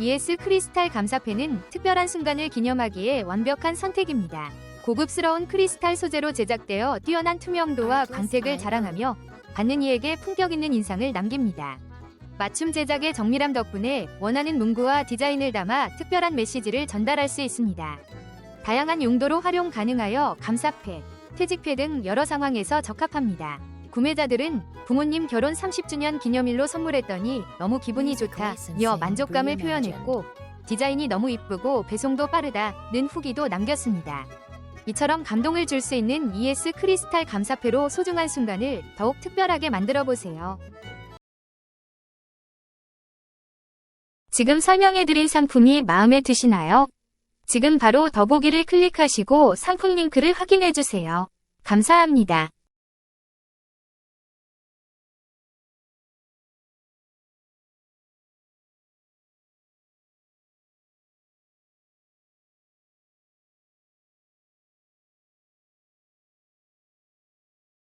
ES 크리스탈 감사펜은 특별한 순간을 기념하기에 완벽한 선택입니다. 고급스러운 크리스탈 소재로 제작되어 뛰어난 투명도와 광택을 자랑하며 받는 이에게 품격 있는 인상을 남깁니다. 맞춤 제작의 정밀함 덕분에 원하는 문구와 디자인을 담아 특별한 메시지를 전달할 수 있습니다. 다양한 용도로 활용 가능하여 감사패, 퇴직패 등 여러 상황에서 적합합니다. 구매자들은 부모님 결혼 30주년 기념일로 선물했더니 너무 기분이 좋다며 만족감을 표현했고 디자인이 너무 이쁘고 배송도 빠르다는 후기도 남겼습니다. 이처럼 감동을 줄 수 있는 ES 크리스탈 감사패로 소중한 순간을 더욱 특별하게 만들어 보세요. 지금 설명해드린 상품이 마음에 드시나요? 지금 바로 더보기를 클릭하시고 상품 링크를 확인해주세요. 감사합니다.